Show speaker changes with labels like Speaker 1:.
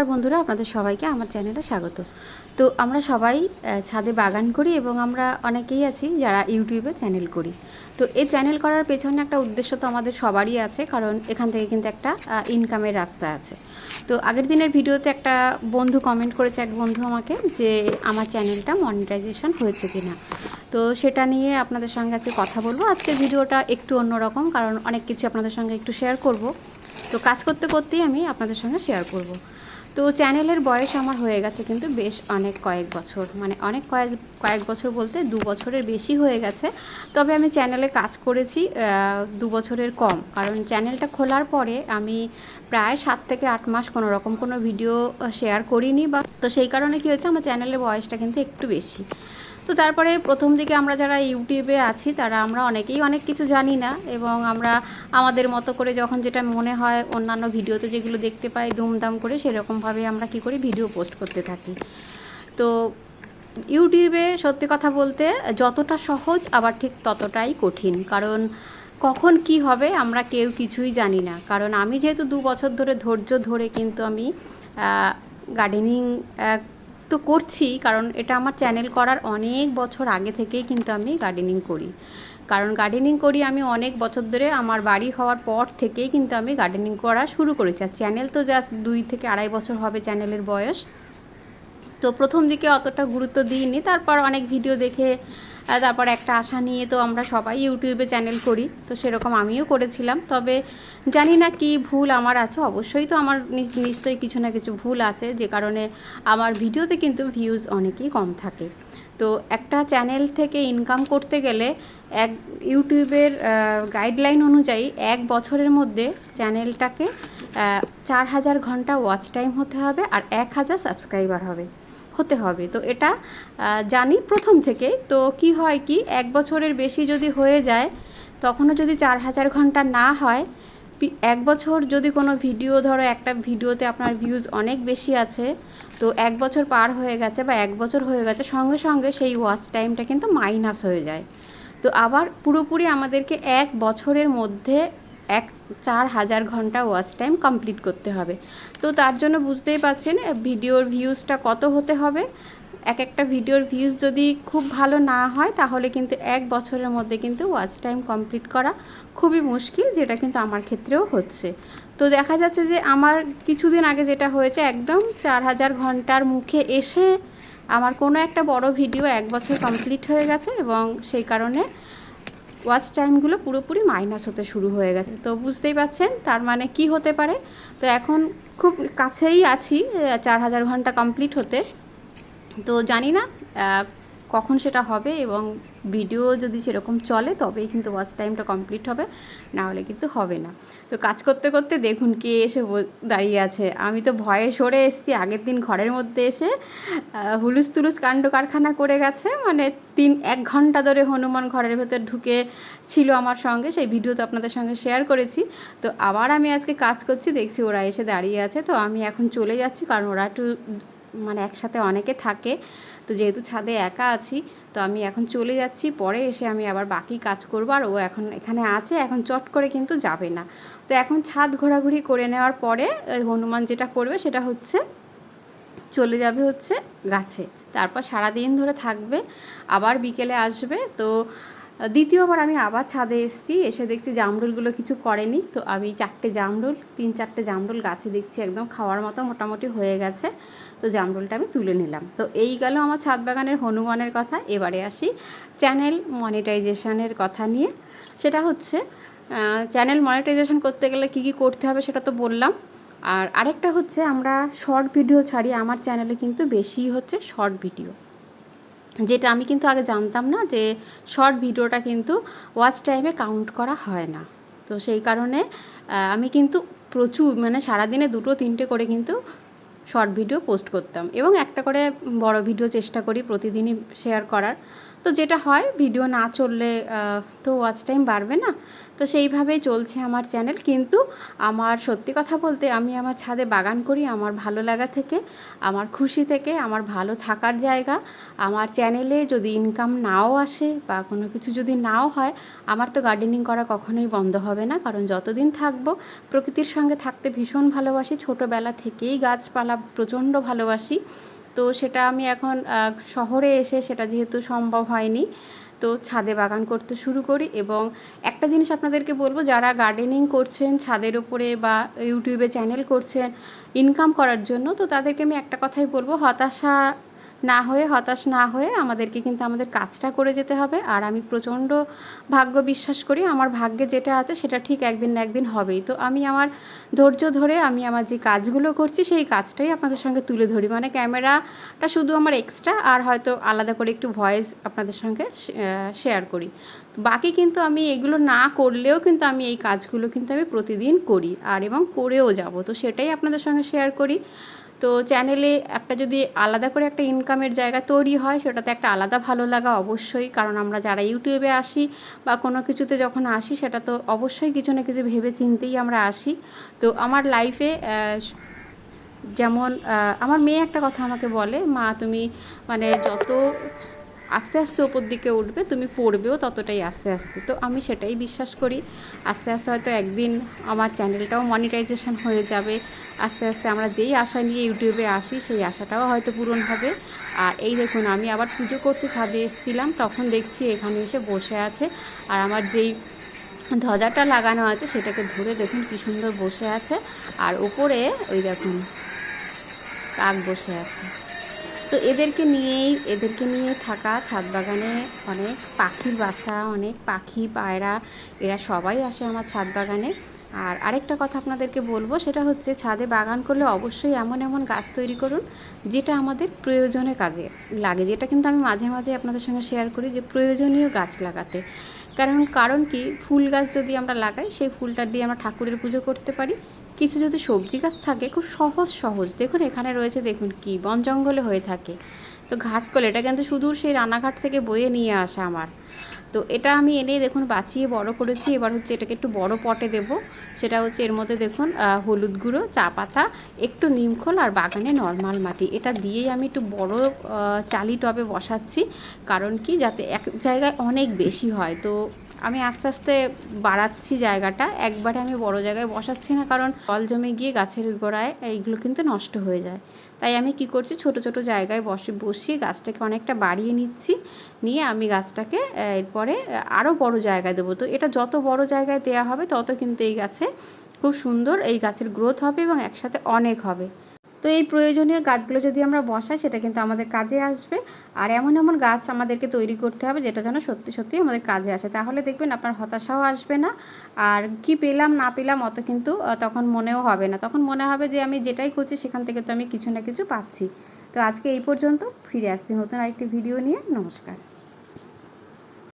Speaker 1: আর বন্ধুরা, আপনাদের সবাইকে আমার চ্যানেলে স্বাগত। তো আমরা সবাই ছাদে বাগান করি এবং আমরা অনেকেই আছি যারা ইউটিউবে চ্যানেল করি। তো এই চ্যানেল করার পেছনে একটা উদ্দেশ্য তো আমাদের সবারই আছে, কারণ এখান থেকে কিন্তু একটা ইনকামের রাস্তা আছে। তো আগের দিনের ভিডিওতে একটা বন্ধু কমেন্ট করেছে এক বন্ধু আমাকে যে, আমার চ্যানেলটা মনিটাইজেশন হয়েছে কিনা? তো সেটা নিয়ে আপনাদের সঙ্গে আজকে কথা বলব। আজকের ভিডিওটা একটু অন্যরকম, কারণ অনেক কিছু আপনাদের সঙ্গে একটু শেয়ার করব। তো কাজ করতে করতেই আমি আপনাদের সঙ্গে শেয়ার করব। তো চ্যানেলের বয়স আমার হয়ে গেছে কিন্তু বেশ অনেক কয়েক বছর মানে অনেক কয়েক কয়েক বছর বলতে দু বছরের বেশি হয়ে গেছে। তবে আমি চ্যানেলে কাজ করেছি দু বছরের কম। কারণ চ্যানেলটা খোলার পরে আমি প্রায় সাত থেকে আট মাস কোনো রকম কোনো ভিডিও শেয়ার করিনি বা, তো সেই কারণে কী হয়েছে, আমার চ্যানেলের বয়সটা কিন্তু একটু বেশি। তো তারপরে প্রথম দিকে আমরা যারা ইউটিউবে আছি, তারা আমরা অনেকেই অনেক কিছু জানি না এবং আমরা আমাদের মতো করে যখন যেটা মনে হয় অন্যান্য ভিডিওতে যেগুলো দেখতে পাই দুমদাম করে, সেরকমভাবে আমরা কি করি ভিডিও পোস্ট করতে থাকি। তো ইউটিউবে সত্যি কথা বলতে যতটা সহজ আবার ঠিক ততটাই কঠিন। কারণ কখন কি হবে আমরা কেউ কিছুই জানি না। কারণ আমি যেহেতু দু বছর ধরে ধৈর্য ধরে কিন্তু আমি গার্ডেনিং তো করছি, কারণ এটা আমার চ্যানেল করার অনেক বছর আগে থেকেই কিন্তু আমি গার্ডেনিং করি। কারণ গার্ডেনিং করি আমি অনেক বছর ধরে, আমার বাড়ি হওয়ার পর থেকেই কিন্তু আমি গার্ডেনিং করা শুরু করেছি। আর চ্যানেল তো জাস্ট দুই থেকে আড়াই বছর হবে চ্যানেলের বয়স। তো প্রথম দিকে অতটা গুরুত্ব দিইনি, তারপর অনেক ভিডিও দেখে তারপর একটা আশা নিয়ে তো আমরা সবাই ইউটিউবে চ্যানেল করি, তো সেরকম আমিও করেছিলাম। তবে জানি না কি ভুল আমার আছে, অবশ্যই তো আমার নিশ্চয়ই কিছু না কিছু ভুল আছে, যে কারণে আমার ভিডিওতে কিন্তু ভিউজ অনেকই কম থাকে। তো একটা চ্যানেল থেকে ইনকাম করতে গেলে এক ইউটিউবের গাইডলাইন অনুযায়ী এক বছরের মধ্যে চ্যানেলটাকে চার হাজার ঘণ্টা ওয়াচ টাইম হতে হবে আর এক হাজার সাবস্ক্রাইবার হবে। হতে হবে। তো এটা জানি প্রথম থেকে। তো কি হয় কি, এক বছরের বেশি যদি হয়ে যায়, তখনও যদি চার হাজার ঘণ্টা না হয় এক বছর যদি কোনো ভিডিও, ধরো একটা ভিডিওতে আপনার ভিউজ অনেক বেশি আছে, তো এক বছর পার হয়ে গেছে বা এক বছর হয়ে গেছে, সঙ্গে সঙ্গে সেই ওয়াচ টাইমটা কিন্তু মাইনাস হয়ে যায়। তো আবার পুরোপুরি আমাদেরকে এক বছরের মধ্যে এক চার হাজার ঘণ্টা ওয়াচ টাইম কমপ্লিট করতে হবে। তো তার জন্য বুঝতেই পারছেন ভিডিওর ভিউজটা কত হতে হবে? এক একটা ভিডিওর ভিউজ যদি খুব ভালো না হয়, তাহলে কিন্তু এক বছরের মধ্যে কিন্তু ওয়াচ টাইম কমপ্লিট করা খুবই মুশকিল, যেটা কিন্তু আমার ক্ষেত্রেও হচ্ছে। তো দেখা যাচ্ছে যে আমার কিছুদিন আগে যেটা হয়েছে, একদম চার হাজার ঘণ্টার মুখে এসে আমার কোনো একটা বড় ভিডিও এক বছর কমপ্লিট হয়ে গেছে এবং সেই কারণে ওয়াচ টাইমগুলো পুরোপুরি মাইনাস হতে শুরু হয়ে গেছে। তো বুঝতেই পারছেন, তার মানে কি হতে পারে? তো এখন খুব কাছেই আছি চার হাজার ঘণ্টা কমপ্লিট হতে। তো জানি না কখন সেটা হবে এবং ভিডিও যদি সেরকম চলে, তবেই কিন্তু ওয়াচ টাইমটা কমপ্লিট হবে না হলে কিন্তু হবে না। তো কাজ করতে করতে দেখুন কে এসে দাঁড়িয়ে আছে। আমি তো ভয়ে সরে এসেছি, আগের দিন ঘরের মধ্যে এসে হুলুস তুলুস কাণ্ড কারখানা করে গেছে। মানে তিন, এক ঘণ্টা ধরে হনুমান ঘরের ভেতর ঢুকে ছিল আমার সঙ্গে, সেই ভিডিও তো আপনাদের সঙ্গে শেয়ার করেছি। তো আবার আমি আজকে কাজ করছি, দেখছি ওরা এসে দাঁড়িয়ে আছে। তো আমি এখন চলে যাচ্ছি, কারণ ওরা একটু মানে একসাথে অনেকে থাকে, তো যেহেতু ছাদে একা আছি, তো আমি এখন চলে যাচ্ছি, পরে এসে আমি আবার বাকি কাজ করব, আর ও এখন এখানে আছে, এখন চট করে কিন্তু যাবে না। তো এখন ছাদ ঘোরাঘুরি করে নেওয়ার পরে হনুমান যেটা করবে সেটা হচ্ছে, চলে যাবে হচ্ছে গাছে। তারপর সারা দিন ধরে থাকবে, আবার বিকেলে আসবে, তো দ্বিতীয়বার আমি আবার ছাদে এসেছি, এসে দেখছি জামরুলগুলো কিছু করেনি। তো আমি চারটে জামরুল, তিন চারটে জামরুল গাছে দেখছি একদম খাওয়ার মতো মোটামুটি হয়ে গেছে। তো জামরুলটা আমি তুলে নিলাম। তো এই গেল আমার ছাদ বাগানের হনুমানের কথা। এবারে আসি চ্যানেল মনিটাইজেশনের কথা নিয়ে। সেটা হচ্ছে চ্যানেল মনিটাইজেশন করতে গেলে কী কী করতে হবে সেটা তো বললাম। আর আরেকটা হচ্ছে আমরা শর্ট ভিডিও ছাড়ি। আমার চ্যানেলে কিন্তু বেশি হচ্ছে শর্ট ভিডিও। যেটা আমি কিন্তু আগে জানতাম না যে শর্ট ভিডিওটা কিন্তু ওয়াচ টাইমে কাউন্ট করা হয় না। তো সেই কারণে আমি কিন্তু প্রচুর মানে সারাদিনে দুটো, তিনটে করে কিন্তু শর্ট ভিডিও পোস্ট করতাম। এবং একটা করে বড় ভিডিও চেষ্টা করি প্রতিদিনই শেয়ার করার। তো যেটা হয়, ভিডিও না চললে তো ওয়াচ টাইম বাড়বে না। তো সেইভাবেই চলছে আমার চ্যানেল কিন্তু আমার সত্যি কথা বলতে আমি আমার ছাদে বাগান করি, আমার ভালো লাগা থেকে, আমার খুশি থেকে, আমার ভালো থাকার জায়গা। আমার চ্যানেলে যদি ইনকাম নাও আসে বা কোনো কিছু যদি নাও হয়, আমার তো গার্ডেনিং করা কখনোই বন্ধ হবে না। কারণ যতদিন থাকব, প্রকৃতির সঙ্গে থাকতে ভীষণ ভালোবাসি। ছোটোবেলা থেকেই গাছপালা প্রচণ্ড ভালোবাসি। তো সেটা আমি এখন শহরে এসে সেটা যেহেতু সম্ভব হয়নি, তো ছাদে বাগান করতে শুরু করি এবং একটা জিনিস আপনাদেরকে বলব, যারা গার্ডেনিং করছেন, ছাদের ওপরে বা ইউটিউবে চ্যানেল করছেন ইনকাম করার জন্য, তো তাদেরকে আমি একটা কথাই বলব, হতাশা না হয়ে, হতাশ না হয়ে আমাদেরকে কিন্তু আমাদের কাজটা করে যেতে হবে। আর আমি প্রচণ্ড ভাগ্য বিশ্বাস করি, আমার ভাগ্যে যেটা আছে সেটা ঠিক একদিন না একদিন হবেই। তো আমি আমার ধৈর্য ধরে আমি আমার যে কাজগুলো করছি, সেই কাজটাই আপনাদের সঙ্গে তুলে ধরি। মানে ক্যামেরাটা শুধু আমার এক্সট্রা আর হয়তো আলাদা করে একটু ভয়েস আপনাদের সঙ্গে শেয়ার করি। বাকি কিন্তু আমি এগুলো না করলেও কিন্তু আমি এই কাজগুলো কিন্তু আমি প্রতিদিন করি আর এবং করেও যাব। তো সেটাই আপনাদের সঙ্গে শেয়ার করি। তো চ্যানেলে একটা যদি আলাদা করে একটা ইনকামের জায়গা তৈরি হয়, সেটাতে একটা আলাদা ভালো লাগা অবশ্যই। কারণ আমরা যারা ইউটিউবে আসি বা কোনো কিছুতে যখন আসি, সেটা তো অবশ্যই কিছু না কিছু ভেবে চিন্তেই আমরা আসি। তো আমার লাইফে যেমন আমার মেয়ে একটা কথা আমাকে বলে, মা, তুমি মানে যত আস্তে আস্তে ওপর দিকে উঠবে, তুমি পড়বেও ততটাই আস্তে আস্তে। তো আমি সেটাই বিশ্বাস করি। আস্তে আস্তে হয়তো একদিন আমার চ্যানেলটাও মনিটাইজেশন হয়ে যাবে। আস্তে আস্তে আমরা যেই আশা নিয়ে ইউটিউবে আসি, সেই আশাটাও হয়তো পূরণ হবে। আর এই দেখুন, আমি আবার পুজো করতে ছাদে এসেছিলাম, তখন দেখছি এখানে এসে বসে আছে। আর আমার যেই ধ্বজাটা লাগানো আছে, সেটাকে ধরে দেখুন কি সুন্দর বসে আছে। আর ওপরে ওই দেখুন, কাক বসে আছে। তো এদেরকে নিয়েই, এদেরকে নিয়ে থাকা ছাদ বাগানে অনেক পাখির বাসা, অনেক পাখি পায়রা, এরা সবাই আসে আমার ছাদ বাগানে। আর আরেকটা কথা আপনাদেরকে বলব, সেটা হচ্ছে ছাদে বাগান করলে অবশ্যই এমন এমন গাছ তৈরি করুন যেটা আমাদের প্রয়োজনে কাজে লাগে। যেটা কিন্তু আমি মাঝে মাঝে আপনাদের সঙ্গে শেয়ার করি যে প্রয়োজনীয় গাছ লাগাতে। কারণ কারণ কি, ফুল গাছ যদি আমরা লাগাই, সেই ফুলটা দিয়ে আমরা ঠাকুরের পুজো করতে পারি। কিছু যদি সবজি গাছ থাকে, খুব সহজ সহজ। দেখুন, এখানে রয়েছে, দেখুন কি, বন জঙ্গলে হয়ে থাকে। তো ঘাটকল এটা কিন্তু শুধু সেই রানাঘাট থেকে বয়ে নিয়ে আসা আমার। তো এটা আমি এনে দেখুন বাঁচিয়ে বড় করেছি, এবার হচ্ছে এটাকে একটু বড় পটে দেব। সেটা হচ্ছে এর মধ্যে দেখুন হলুদ গুঁড়ো, চা পাতা, একটু নিমখোল আর বাগানে নর্মাল মাটি। এটা দিয়েই আমি একটু বড় চালি টবে বসাচ্ছি, কারণ কি যাতে এক জায়গায় অনেক বেশি হয়। তো আমি আস্তে আস্তে বাড়াচ্ছি জায়গাটা, একবারে আমি বড় জায়গায় বসাচ্ছি না, কারণ জল জমে গিয়ে গাছের গোড়ায় এইগুলো কিন্তু নষ্ট হয়ে যায়। তাই আমি কি করছি, ছোট ছোট জায়গায় বসে, বসিয়ে গাছটাকে অনেকটা বাড়িয়ে নিচ্ছি। নিয়ে আমি গাছটাকে এরপরে আরও বড় জায়গায় দেবো। তো এটা যত বড় জায়গায় দেওয়া হবে, তত কিন্তু এই গাছে খুব সুন্দর এই গাছের গ্রোথ হবে এবং একসাথে অনেক হবে। তো এই প্রয়োজনীয় গাছগুলো যদি আমরা বসাই, সেটা কিন্তু আমাদের কাজে আসবে। আর এমন এমন গাছ আমাদেরকে তৈরি করতে হবে, যেটা যেন সত্যি সত্যি আমাদের কাজে আসে। তাহলে দেখবেন আপনার হতাশাও আসবে না। আর কি পেলাম, না পেলাম অত কিন্তু তখন মনেও হবে না। তখন মনে হবে যে আমি যেটাই করছি, সেখান থেকে তো আমি কিছু না কিছু পাচ্ছি। তো আজকে এই পর্যন্ত, ফিরে আসছি নতুন আরেকটি ভিডিও নিয়ে। নমস্কার।